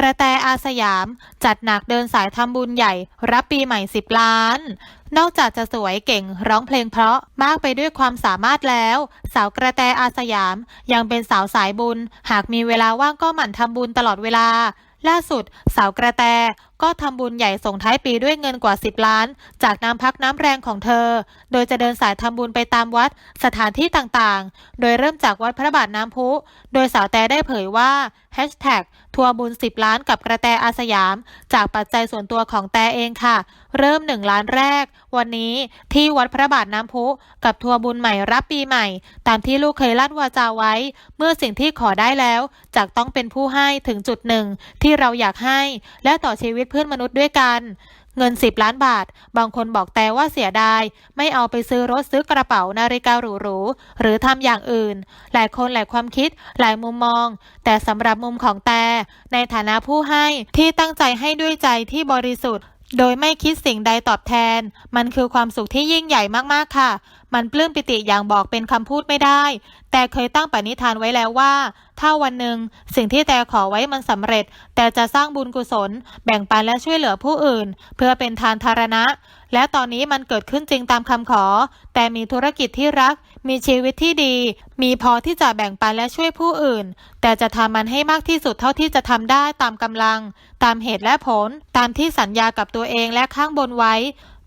กระแตอาสยาม จัดหนักเดินสายทำบุญใหญ่ รับปีใหม่ 10 ล้าน นอกจากจะสวยเก่งร้องเพลงเพราะมากไปด้วยความสามารถแล้ว สาวกระแตอาสยาม ยังเป็นสาวสายบุญ หากมีเวลาว่างก็หมั่นทำบุญตลอดเวลา ล่าสุด สาวกระแตก็ทำบุญใหญ่ส่งท้ายปีด้วยเงินกว่า 10 ล้าน จากน้ำพักน้ำแรงของเธอ โดยจะเดินสายทำบุญไปตามวัด สถานที่ต่างๆ โดยเริ่มจากวัดพระบาทน้ำพุ โดยสาวแต่ได้เผยว่าทัวร์บุญ 10 ล้านกับกระแตอาสยาม จากปัจจัยส่วนตัวของแต่เองค่ะ เริ่ม 1 ล้านแรก วันนี้ที่วัดพระบาทน้ำพุ กับทัวร์บุญใหม่รับปีใหม่ ตามที่ลูกเคยลั่นวาจาไว้ เมื่อสิ่งที่ขอได้แล้วจากต้องเป็นผู้ให้ถึงจุดหนึ่งที่เราอยากให้ และต่อชีวิตเพื่อนมนุษย์ด้วยกันเงิน 10 ล้านบาท บางคนบอกแต่ว่าเสียดาย ไม่เอาไปซื้อรถซื้อกระเป๋านาฬิกาหรูๆหรือทำอย่างอื่น หลายคนหลายความคิด หลายมุมมอง แต่สำหรับมุมของแต่ในฐานะผู้ให้ที่ตั้งใจให้ด้วยใจที่บริสุทธิ์โดยไม่คิดสิ่งใดตอบแทน มันคือความสุขที่ยิ่งใหญ่มากๆค่ะ มันปลื้มปิติอย่างบอกเป็นคำพูดไม่ได้ แต่เคยตั้งปณิธานไว้แล้วว่า ถ้าวันหนึ่งสิ่งที่แต่ขอไว้มันสำเร็จ แต่จะสร้างบุญกุศล แบ่งปันและช่วยเหลือผู้อื่น เพื่อเป็นทานธารณะ และตอนนี้มันเกิดขึ้นจริงตามคำขอ แต่มีธุรกิจที่รัก มีชีวิตที่ดี มีพอที่จะแบ่งปันและช่วยผู้อื่น แต่จะทำมันให้มากที่สุดเท่าที่จะทำได้ตามกำลัง ตามเหตุและผล ตามที่สัญญากับตัวเองและข้างบนไว้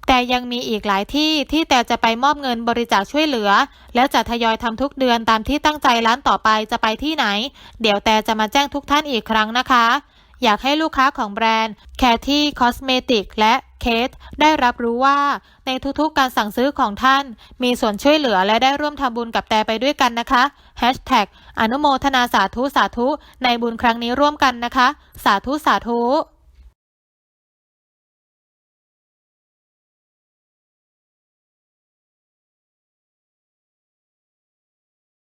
แต่ยังมีอีกหลายที่ที่แต่จะไปมอบเงินบริจาคช่วยเหลือ แล้วจะทยอยทำทุกเดือนตามที่ตั้งใจร้านต่อไปจะไปที่ไหน เดี๋ยวแต่จะมาแจ้งทุกท่านอีกครั้งนะคะ อยากให้ลูกค้าของแบรนด์แคที่คอสเมติกและเคสได้รับรู้ว่าในทุกๆการสั่งซื้อของท่าน มีส่วนช่วยเหลือและได้ร่วมทำบุญกับแต่ไปด้วยกันนะคะ Hashtag อนุโมทนาสาธุสาธุในบุญครั้งนี้ร่วมกันนะคะ สาธุสาธุ